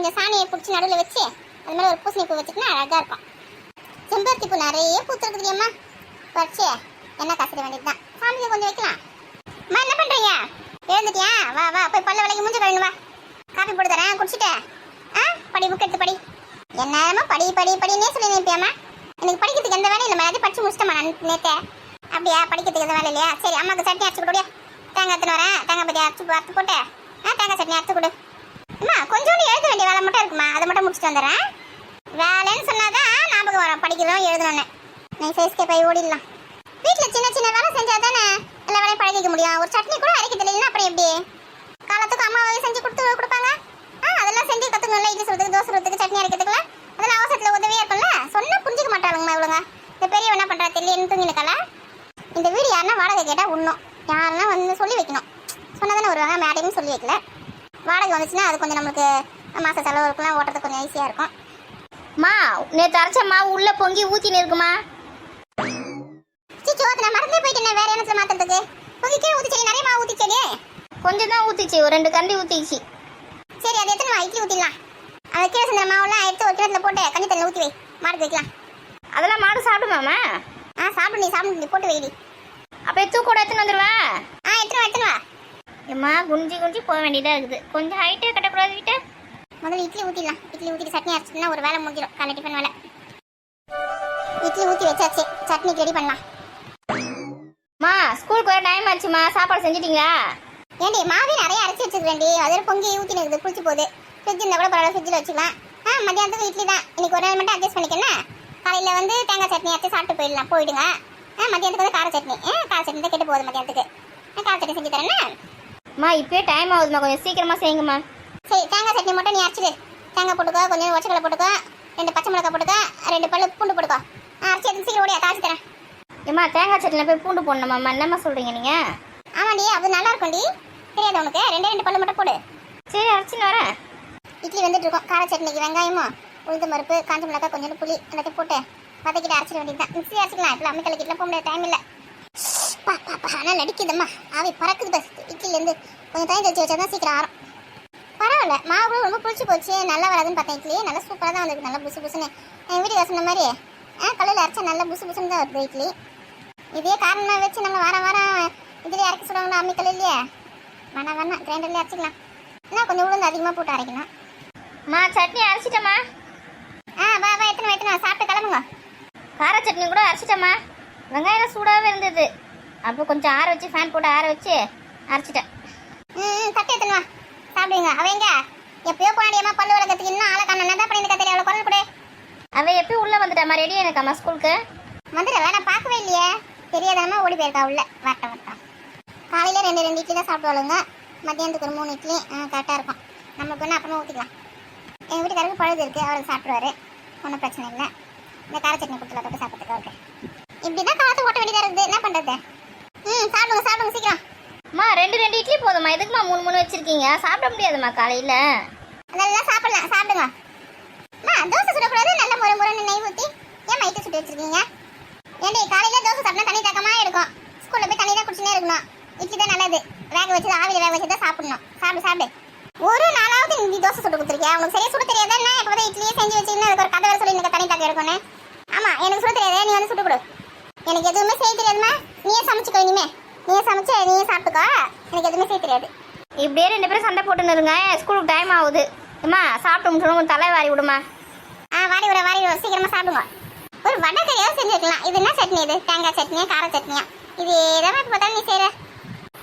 கொஞ்சம் சாணியை பிடிச்சி நடுவில் வச்சு அது மாதிரி ஒரு பூசணி பூ வச்சுக்கினா அழகா இருக்கும். செம்பருத்தி பூ நிறைய பூத்துருக்குது அம்மா பறிச்சு என்ன வேண்டியது சாமியை சாமிக்கு கொஞ்சம் வைக்கலாம். அம்மா என்ன பண்ணுறீங்க எழுந்துட்டியா? வா வா போய் பல்ல விலைக்கு மூஞ்ச கழுவு வா. காஃபி போட்டு தரேன் குடிச்சிட்டு? ஆ படி புக் எடுத்து படி. என்னமா படி படி படினே சொல்லி நினைப்பியாம்மா எனக்கு படிக்கிறதுக்கு எந்த வேலையும் இல்லை மாதிரி படிச்சு முடிச்சிட்டேம்மா நான் அப்படியா படிக்கிறதுக்கு எந்த வேலை இல்லையா? சரி அம்மாவுக்கு சட்னி அரைச்சு கொடுடியா தேங்காய் எடுத்துன்னு வரேன். தேங்காய் பற்றி அரைச்சு அரைச்சி போட்டு ஆ தேங்காய் சட்னி அரைச்சி கொடு. அம்மா கொஞ்சோண்டு எழுத வேண்டிய வேலை மட்டும் இருக்குமா? அதை மட்டும் முடிச்சுட்டு வந்துடுறேன். வேலைன்னு சொன்னாதான் ஞாபகம் வரும். படிக்கிறோம் எழுதணும்னு. நீ சைஸ்கே போய் ஓடிடலாம். வீட்டில் சின்ன சின்ன வேலை செஞ்சால் தானே எல்லா வேலையும் பழகிக்க முடியும். ஒரு சட்னி கூட அரைக்க தெரியலன்னா அப்புறம் எப்படி? காலத்துக்கு அம்மாவே செஞ்சு கொடுத்து கொடுப்பாங்க. ஆ அதெல்லாம் செஞ்சு கற்றுக்கணும்ல இட்லி சுடுறதுக்கு தோசை சுடுறதுக்கு சட்னி அரைக்கிறதுக்குலாம் அதெல்லாம் அவசரத்தில் உதவியாக இருக்கும்ல. சொன்னால் புரிஞ்சிக்க மாட்டாளுங்கம்மா இவளுங்க. இந்த பெரிய என்ன பண்ணுறா தெரியலன்னு தூங்கினுக்கல இந்த வீடு யாருன்னா வாடகை கேட்டால் உண்ணும். யாருன்னா வந்து சொல்லி வைக்கணும். சொன்னதானே வருவாங்க. மேடையும் சொல்லி வைக்கல. வாடகை வந்துச்சுன்னா அது கொஞ்சம் நம்மளுக்கு மாத செலவு இருக்கலாம் ஓட்டுறதுக்கு கொஞ்சம் ஈஸியாக இருக்கும். மா நேற்று அரைச்ச மாவு உள்ள பொங்கி ஊத்தின்னு இருக்குமா? சிச்சு நான் மறந்தே போயிட்டேன் வேற என்ன மாத்துறதுக்கு? உங்க கீழே ஊத்திச்சே நிறைய மாவு ஊத்திச்சே கொஞ்சம் தான் ஊத்திச்சு ஒரு ரெண்டு கண்டி ஊத்திச்சு. சரி அதை எத்தனை மா? இட்லி ஊத்திடலாம். அதை கீழே செஞ்ச மாவுலாம் எடுத்து ஒரு கிணத்துல போட்டு கஞ்சி தண்ணி ஊற்றி வை. மாடுக்கு வைக்கலாம். அதெல்லாம் மாடு சாப்பிடுமாமா ஆ சாப்பிடு நீ சாப்பிடு நீ போட்டு வைடி. அப்போ எத்து கூட எடுத்துன்னு வந்துடுவேன் ஆ எத்தனை வா ஏம்மா குஞ்சு குஞ்சு போக வேண்டியதாக இருக்குது. கொஞ்சம் ஹைட்டே கட்டக்கூடாது கிட்ட முதல்ல இட்லி ஊற்றிடலாம் இட்லி ஊற்றிட்டு சட்னி அரைச்சிட்டுனா ஒரு வேலை முடிஞ்சிடும் காலை டிஃபன் வேலை இட்லி ஊற்றி வச்சாச்சு. சட்னிக்கு ரெடி பண்ணலாம். மா ஸ்கூலுக்கு வர டைம் ஆச்சுமா சாப்பாடு செஞ்சிட்டீங்களா? ஏண்டி மாவே நிறைய அரைச்சி வச்சுக்கிறேன்டி அதில் பொங்கி ஊற்றி இருக்குது. குளிச்சு போகுது. ஃப்ரிட்ஜ் இருந்தால் கூட பரவாயில்ல. ஃப்ரிட்ஜில் வச்சுக்கலாம். ஆ மத்தியானத்துக்கு இட்லி தான். இன்னைக்கு ஒரு நாள் மட்டும் அட்ஜஸ்ட் பண்ணிக்கணும் காலையில் வந்து தேங்காய் சட்னி அரைச்சி சாப்பிட்டு போயிடலாம். போயிடுங்க. ஆ மத்தியானத்துக்கு வந்து கார சட்னி. ஆ கார சட்னி தான் கெட்டு போகுது மத்தியானத்துக்கு. ஆ கார சட்னி செஞ்சு தரேன்னா? அம்மா இப்பயே டைம் ஆகுதுமா கொஞ்சம் சீக்கிரமா செய்யுங்கம்மா. சரி தேங்காய் சட்னி மட்டும் நீ அரைச்சிடு. தேங்காய் போட்டுக்கோ கொஞ்சம் ஒச்சக்கடலை போட்டுக்கோ ரெண்டு பச்சை மிளகாய் போட்டுக்கோ ரெண்டு பல்லு பூண்டு போட்டுக்கோ. அரைச்சி எடுத்து சீக்கிரம் ஓடியா தாளிச்சு தரேன். ஏம்மா தேங்காய் சட்னியில் போய் பூண்டு போடணுமாம்மா? என்னம்மா சொல்கிறீங்க நீங்கள் ஆமாண்டி அது நல்லா இருக்கும்டி. தெரியாது உனக்கு? ரெண்டே ரெண்டு பல்லு மட்டும் போடு. சரி அரைச்சின்னு வரேன். இட்லி வந்துட்டு இருக்கும் கார சட்னிக்கு வெங்காயமும் உளுந்து பருப்பு காஞ்ச மிளகாய் கொஞ்சம் புளி எல்லாத்தையும் போட்டு வதக்கிட்டு அரைச்சிட வேண்டியது தான் மிக்ஸி அரைச்சிக்கலாம். இப்போ அம்மி கலக்கிட்டுலாம் போக முடியாது டைம் இல்லை. பா பா பா ஆனால் நடிக்குதம்மா ஆவி பறக்குது பஸ் இட்லிலேருந்து கொஞ்சம் தண்ணி தச்சு வச்சா தான் சீக்கிரம் ஆறும். பரவாயில்ல மாவு ரொம்ப புளிச்சு போச்சு. நல்லா வராதுன்னு பார்த்தேன் இட்லி. நல்லா சூப்பராக தான் வந்திருக்கு. நல்லா புசு புசுன்னு. என் வீட்டுக்கு சொன்ன மாதிரி ஆ கல்லில் அரைச்சா நல்லா புசு புசுன்னு தான் வருது இட்லி. இதே காரணமாக வச்சு நம்ம வாரம் வாரம் இட்லி அரைக்க சொல்லுவாங்களா அம்மி கல் இல்லையா வேணாம். வேணாம் கிரைண்டர்லேயே அரைச்சிக்கலாம். இன்னும் கொஞ்சம் உளுந்து அதிகமாக போட்டு அரைக்கணும் அம்மா சட்னி அரைச்சிட்டம்மா. ஆ வா வா எத்தனை எத்தனை? சாப்பிட்டு கிளம்புங்க. கார சட்னி கூட அரைச்சிட்டம்மா. வெங்காயம் சூடாகவே இருந்தது. அப்போ கொஞ்சம் ஆற வச்சு ஃபேன் போட்டு ஆற வச்சு அரைச்சிட்டேன். ம் தட்டு எத்தனை வா. சாப்பிடுங்க அவங்க எப்பயோ போனாடி அம்மா பல்லு வளர்க்கறதுக்கு இன்னும் ஆளை காணும். என்ன பண்ணி தெரியல அவளை குரல் கொடு. அவள் எப்பயும் உள்ளே வந்துட்டாம்மா ரெடி எனக்காம்மா ஸ்கூலுக்கு வந்துடுற வேணா பார்க்கவே இல்லையே. தெரியாதம்மா ஓடி போயிருக்கா உள்ள. வரட்ட வரட்டா. காலையில் ரெண்டு ரெண்டு இட்லி தான் சாப்பிடுவாளுங்க. மத்தியானத்துக்கு ஒரு மூணு இட்லி. கரெக்டாக இருக்கும். நமக்கு ஒன்று அப்புறமா ஊற்றிக்கலாம் எங்கள் வீட்டுக்காரருக்கு பழுது இருக்குது அவருக்கு சாப்பிடுவாரு. ஒன்றும் பிரச்சனை இல்லை. இந்த கார சட்னி கொடுத்துல தொட்டு சாப்பிட்றதுக்கு அவருக்கு இப்படி தான் காலத்து ஓட்ட வேண்டியதாக இருக்குது. என்ன பண்ணுறது ம் சாப்பிடுங்க சாப்பிடுங்க சீக்கிரம். அம்மா ரெண்டு ரெண்டு இட்லி போதும்மா. எதுக்குமா மூணு மூணு வச்சிருக்கீங்க? சாப்பிட முடியாதும்மா காலையில். அதெல்லாம் சாப்பிடலாம் சாப்பிடுங்க. அம்மா தோசை சுடக்கூடாது நல்ல முறை முறைன்னு நெய் ஊற்றி ஏன் மைட்டு சுட்டு வச்சிருக்கீங்க? ஏண்டி காலையில தோசை சாப்பிட்டா தண்ணி தாக்கமா இருக்கும் ஸ்கூல்ல போய் தண்ணி தான் குடிச்சுனே இருக்கணும். இட்லி தான் நல்லது. வேக வச்சு ஆவியில் வேக வச்சு தான் சாப்பிடணும். சாப்பிடு சாப்பிடு. ஒரு நாளாவது நீ தோசை சுட்டு கொடுத்துருக்கியா? உனக்கு சரியா சுட தெரியாதா? என்ன இப்போ தான் இட்லியே செஞ்சு வச்சுன்னு அதுக்கு ஒரு கதை வேற சொல்லி எனக்கு தண்ணி தாக்க இருக்கும்னு ஆமா எனக்கு சுட தெரியாதே நீ வந்து சுட்டு கொடு. எனக்கு எதுவுமே செய்ய தெரியாதுமா நீயே சமைச்சுக்கோ இனிமே. நீயே சமைச்சு நீயே சாப்பிட்டுக்கோ. எனக்கு எதுவுமே செய்ய தெரியாது. இப்படியே ரெண்டு பேரும் சண்டை போட்டுன்னு இருங்க. ஸ்கூலுக்கு டைம் ஆகுது. அம்மா சாப்பிட்டு முடிச்சோம் தலை வாரி விடுமா? ஆ வாரி விட வாரி விட. சீக்கிரமா சாப்பிடுங்க. ஒரு வடகரியாவது செஞ்சுருக்கலாம் இது என்ன சட்னி இது? தேங்காய் சட்னியா கார சட்னியா? இது எதாவது பார்த்தாலும் நீ செய்யற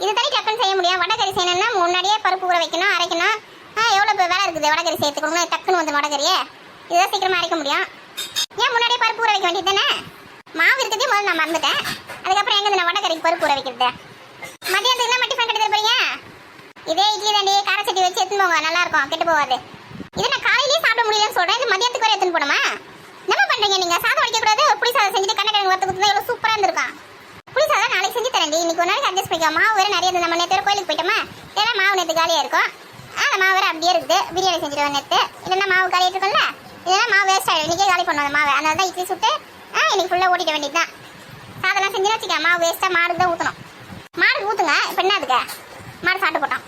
இது தனி டக்குன்னு செய்ய முடியும். வடகரி செய்யணும்னா முன்னாடியே பருப்பு ஊற வைக்கணும் அரைக்கணும். ஆ எவ்வளோ வேலை இருக்குது வடகரி செய்யறதுக்கு? டக்குன்னு வந்து வடகரியே இதுதான் சீக்கிரமா அரைக்க முடியும். ஏன் முன்னாடியே பருப்பு ஊற வைக்க வேண்டியது தானே? மாவு இருக்கிறதே முதல்ல நான் மறந்துட்டேன். அதுக்கப்புறம் எங்க நான் வடகரைக்கு பருப்பு ஊற வைக்கிறது? மதியானத்துக்கு என்ன மட்டும் கட்டி போறீங்க? இதே இட்லி தாண்டி கார வச்சு எடுத்துன்னு போங்க. நல்லா இருக்கும். கெட்டு போகாது. இதை நான் காலையிலேயே சாப்பிட முடியலன்னு சொல்றேன். இது மதியத்துக்கு வரை எடுத்துன்னு போடுமா என்ன பண்றீங்க நீங்க? சாதம் வைக்க கூடாது. ஒரு புளி சாதம் செஞ்சுட்டு கண்ணக்கிழங்கு வறுத்து கொடுத்தா எவ்வளவு சூப்பரா இருந்திருக்கும். புளி சாதம் நாளைக்கு செஞ்சு தரேன் இன்னைக்கு ஒரு நாளைக்கு அட்ஜஸ்ட் பண்ணிக்கோ. மாவு வேற நிறைய இருந்து நம்ம நேற்று கோயிலுக்கு போயிட்டோமா? ஏன்னா மாவு நேற்று காலியா இருக்கும். ஆ மாவு வேற அப்படியே இருக்குது. பிரியாணி செஞ்சுட்டு நேற்று இல்லைன்னா மாவு காலியா இருக்கும்ல? இதெல்லாம் மாவு வேஸ்ட் ஆயிடும். இன்னைக்கே காலி பண்ணுவோம் மாவு. அதனால தான் இட்லி சுட்டு ஆ இன்னைக்கு ஃபுல்லா ஓட்டிட வேண்டியதுதான். சாதம்லாம் செஞ்சு வச்சுக்க. மாவு வேஸ்டா மாடுக்கு தான் ஊற்றணும் மாடுக்கு ஊத்துங்க. இப்போ என்ன அதுக்கு? மாடு சாப்பிட்டு போட்டோம்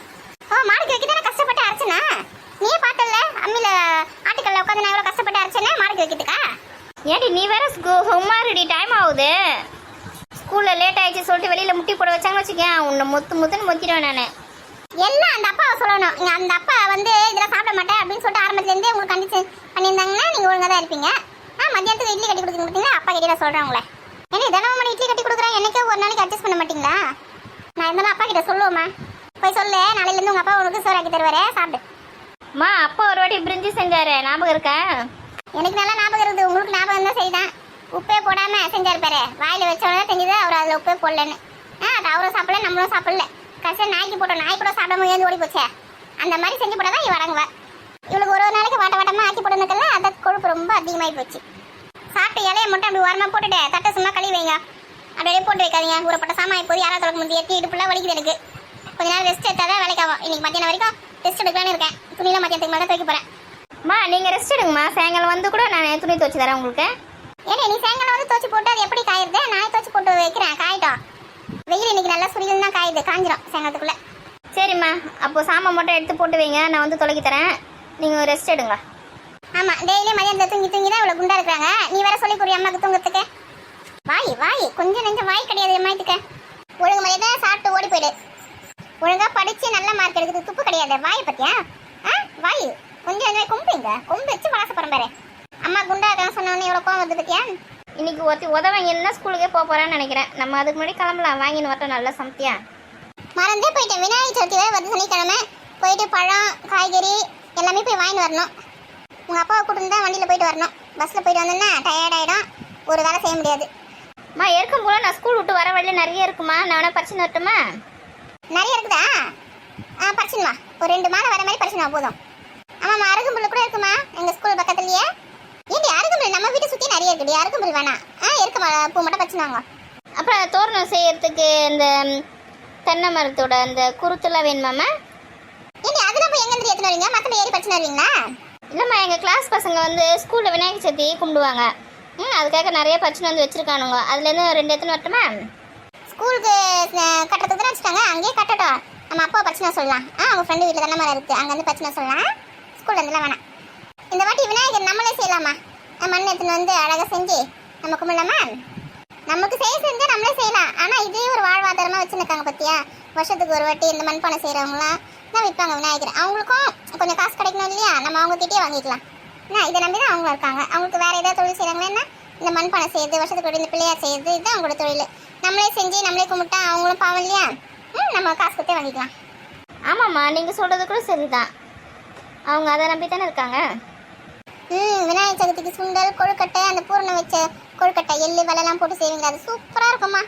ஓ மாடுக்கு வைக்க தானே கஷ்டப்பட்டு அரைச்சுனா? நீயே பார்த்தல அம்மில ஆட்டுக்கல்ல உட்காந்து நான் எவ்வளவு கஷ்டப்பட்டு அரைச்சேனே? மாடுக்கு வைக்கிறதுக்கா? ஏடி நீ வேற சும்மா ரெடி டைம் ஆகுது. ஸ்கூல்ல லேட் ஆயிடுச்சு சொல்லிட்டு வெளியில முட்டி போட வச்சாங்கன்னு வச்சுக்கேன். உன்னை முத்து முத்துன்னு முத்திடுவேன் நான். எல்லாம் அந்த அப்பாவை சொல்லணும்? நீங்க அந்த அப்பா வந்து இதெல்லாம் சாப்பிட மாட்டேன் அப்படின்னு சொல்லிட்டு ஆரம்பத்துல இருந்தே உங்களுக்கு கண்டிஷன் பண்ணியிருந்தாங்கன்னா நீங்க ஒழுங்கா தான் இருப்பீங்க. மத்தியானத்துக்கு இட்லி கட்டி கொடுக்குறீங்க பார்த்தீங்களா அப்பா கிட்ட சொல்றேன் உங்களை. என்ன தினமும் இட்லி கட்டி கொடுக்குறேன்? என்னைக்கே ஒரு நாளைக்கு அட்ஜஸ்ட் பண்ண மாட்டீங்களா? நான் இருந்தாலும் அப்பா கிட்ட சொல்லுவோமா போய் சொல்லு நாளையில இருந்து உங்க அப்பா உனக்கு சோறாக்கி தருவாரே. சாப்பிடு. அம்மா அப்பா ஒரு வாட்டி பிரிஞ்சு செஞ்சாரு ஞாபகம் இருக்கா? எனக்கு நல்லா ஞாபகம் இருக்குது. உங்களுக்கு ஞாபகம் தான் செய்தான் உப்பே போடாம செஞ்சாரு பாரு. வாயில வச்சவனே தெரிஞ்சது அவர் அதுல உப்பே போடலன்னு. ஆ அது அவரும் சாப்பிடல நம்மளும் சாப்பிடல. கடைசியில் நாய்க்கு போட்டோம். நாய் கூட சாப்பிடாம ஏந்து ஓடி போச்சே. அந்த மாதிரி செஞ்சு போட்டா தான் இவ வடங்குவா இவளுக்கு ஒரு ஒரு நாளைக்கு வாட்ட வாட்டமா ஆக்கி போட்டதுக்கெல்ல அந்த கொழுப்பு ரொம்ப அதிகமாகி போச்சு. சாப்பிட்டு இலைய மட்டும் அப்படி ஓரமா போட்டுட்டு தட்டை சும்மா கழுவி வைங்க. அப்படியே போட்டு வைக்காதீங்க. ஊறப்பட்ட சாமான் இப்போது யாராவது தொடக்க முடியும் எட்டி இடுப்புலாம் வலிக்குது எனக்கு. கொஞ்ச நேரம் ரெஸ்ட் எடுத்தால் தான் வேலைக்காகும் இன்னைக்கு மத்தியானம் வரைக்கும் ரெஸ்ட் எடுக்கலான்னு இருக்கேன். துணியெல்லாம் மத்தியானத்துக்கு மேலே தான் துவைக்க போகிறேன் அம்மா நீங்க ரெஸ்ட் எடுங்கம்மா. சாயங்காலம் வந்து கூட நான் துணி துவச்சு தரேன் உங்களுக்கு. ஏன்னா நீ சாயங்காலம் வந்து துவச்சி போட்டு அது எப்படி காயிருது நான் துவச்சி போட்டு வைக்கிறேன்? காயிட்டோம். வெயில் இன்னைக்கு நல்லா சுரியில் தான் காயுது. காஞ்சிரும் சாயங்காலத்துக்குள்ள. சரிம்மா. அப்போ சாமான் மட்டும் எடுத்து போட்டு வைங்க. நான் வந்து தொலைக்கி தரேன். நீங்கள் ரெஸ்ட் எடுங்க. ஆமா டெய்லி மதியானத்துல தூங்கி தூங்கி தான் இவ்வளவு குண்டா இருக்கிறாங்க. நீ வேற சொல்லி புரிய அம்மாக்கு தூங்கறதுக்கு? வாய் வாய் கொஞ்சம் நெஞ்சம் வாய் கிடையாது அம்மாத்துக்கு ஒழுங்கு மரியாதை சாப்பிட்டு ஓடி போயிடு. ஒழுங்கா படிச்சு நல்ல மார்க் எடுக்கிறது துப்பு கிடையாது. வாய் பத்தியா ஆ வாய் கொஞ்சம் கொஞ்சம் கொம்புங்க கொம்பு வச்சு வளச பாரு. அம்மா குண்டா இருக்கான்னு சொன்ன உடனே எவ்வளவு கோவம் வந்து பத்தியா இன்னைக்கு ஒருத்தி உதவங்க ஸ்கூலுக்கே போக போகிறான்னு நினைக்கிறேன். நம்ம அதுக்கு முன்னாடி கிளம்பலாம். வாங்கின்னு வரட்டும் நல்லா சமத்தியா? மறந்தே போயிட்டேன். விநாயகர் சதுர்த்தி வருது சனிக்கிழமை. போயிட்டு பழம் காய்கறி எல்லாமே போய் வாங்கிட்டு வரணும். உங்க அப்பாவை கூட்டிட்டு தான் வண்டியில போயிட்டு வரணும். பஸ்ல போயிட்டு வந்தோன்னா டயர்ட் ஆயிடும். ஒரு வேலை செய்ய முடியாது. அம்மா இருக்கும் போல நான் ஸ்கூல் விட்டு வர வழியில நிறைய இருக்குமா? நான் வேணா பறிச்சுன்னு வரட்டுமா நிறைய இருக்குதா? ஆ பறிச்சுமா ஒரு ரெண்டு மாதம் வர மாதிரி பறிச்சுமா போதும். ஆமாம்மா அருகம்புல் கூட இருக்குமா? எங்கள் ஸ்கூல் பக்கத்துலயே. ஏண்டி அருகம்புல்? நம்ம வீட்டை சுற்றி நிறைய இருக்குடி. அருகம்புல் வேணாம் ஆ இருக்குமா பூ மட்டும் பறிச்சுனாங்க அப்புறம் தோரணம் செய்யறதுக்கு இந்த தென்னை மரத்தோட அந்த குருத்துலாம் வேணுமாம்மா? ஏண்டி அதெல்லாம் போய் எங்கேருந்து எடுத்துன்னு வரீங்க மற்ற ஏறி பறிச்சுன்னு வருவீங்களா இல்லைம்மா எங்கள் கிளாஸ் பசங்க வந்து ஸ்கூலில் விநாயகர் சதுர்த்தி கும்பிடுவாங்க. ம் அதுக்காக நிறைய பரிசு வந்து வச்சுருக்கானுங்க. அதுலேருந்து ரெண்டு எத்தனை வரட்டுமா? ஸ்கூலுக்கு கட்டுறதுக்கு தான் வச்சுட்டாங்க. அங்கேயே கட்டட்டும். நம்ம அப்பா பிரச்சனை சொல்லலாம். ஆ அவங்க ஃப்ரெண்டு வீட்டில் தானே மாதிரி இருக்குது அங்கே வந்து பிரச்சனை சொல்லலாம். ஸ்கூல்லேருந்துலாம் வேணாம். இந்த வாட்டி விநாயகர் நம்மளே செய்யலாமா? மண் எடுத்துன்னு வந்து அழகாக செஞ்சு நம்ம கும்பிடலாமா? நமக்கு செய்ய செஞ்சால் நம்மளே செய்யலாம். ஆனால் இதே ஒரு வாழ்வாதாரமாக வச்சுருக்காங்க பார்த்தியா வருஷத்துக்கு ஒரு வாட்டி இந்த மண்பானை செய்கிறவங்களாம் தான் விற்பாங்க விநாயகர். அவங்களுக்கும் கொஞ்சம் காசு கிடைக்கணும் இல்லையா? நம்ம அவங்க கிட்டே வாங்கிக்கலாம். என்ன இதை நம்பி தான் அவங்க இருக்காங்க. அவங்களுக்கு வேற ஏதாவது தொழில் செய்கிறாங்கன்னா இந்த மண்பானை செய்யுது வருஷத்துக்கு இந்த பிள்ளையார் செய்யுது இதுதான் அவங்களோட தொழில். நம்மளே செஞ்சு நம்மளே கும்பிட்டா அவங்களும் பாவம் இல்லையா? ம் நம்ம காசு கொடுத்தே வாங்கிக்கலாம். ஆமாம்மா நீங்கள் சொல்கிறது கூட சரிதான். அவங்க அதை நம்பி தானே இருக்காங்க? ம் விநாயகர் சதுர்த்திக்கு சுண்டல் கொழுக்கட்டை அந்த பூரணம் வச்ச கொழுக்கட்டை எள்ளு வெள்ளெல்லாம் போட்டு செய்வீங்க அது சூப்பராக இருக்குமா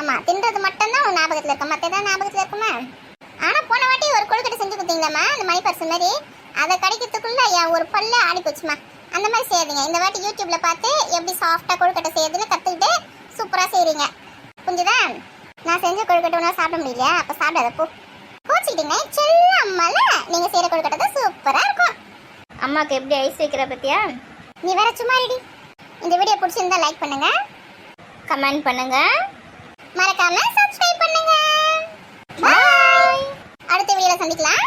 ஆமாம் தின்றது மட்டும்தான் உன் ஞாபகத்தில் இருக்கும். மற்ற ஏதாவது ஞாபகத்தில் இருக்குமா? ஆனால் போன கொடுத்தீங்களாம்மா அந்த மணி பர்சன் மாதிரி. அதை கடிக்கிறதுக்குள்ள என் ஒரு பல்ல ஆடி போச்சுமா அந்த மாதிரி செய்யாதீங்க. இந்த வாட்டி யூடியூப்ல பார்த்து எப்படி சாஃப்டாக கொழுக்கட்டை செய்யறதுன்னு கற்றுக்கிட்டு சூப்பராக செய்கிறீங்க புரிஞ்சுதா? நான் செஞ்ச கொழுக்கட்டை உன்னால் சாப்பிட முடியலையா? அப்போ சாப்பிடாத போ. கோச்சிக்கிட்டீங்க செல்லம்மால நீங்கள் செய்கிற கொழுக்கட்டை தான் சூப்பராக இருக்கும். அம்மாவுக்கு எப்படி ஐஸ் வைக்கிற பற்றியா நீ வேற சும்மா ரெடி இந்த வீடியோ பிடிச்சிருந்தா லைக் பண்ணுங்க. கமெண்ட் பண்ணுங்கள் மறக்காம சப்ஸ்கிரைப் பண்ணுங்க. பாய் அடுத்த வீடியோல சந்திக்கலாம்.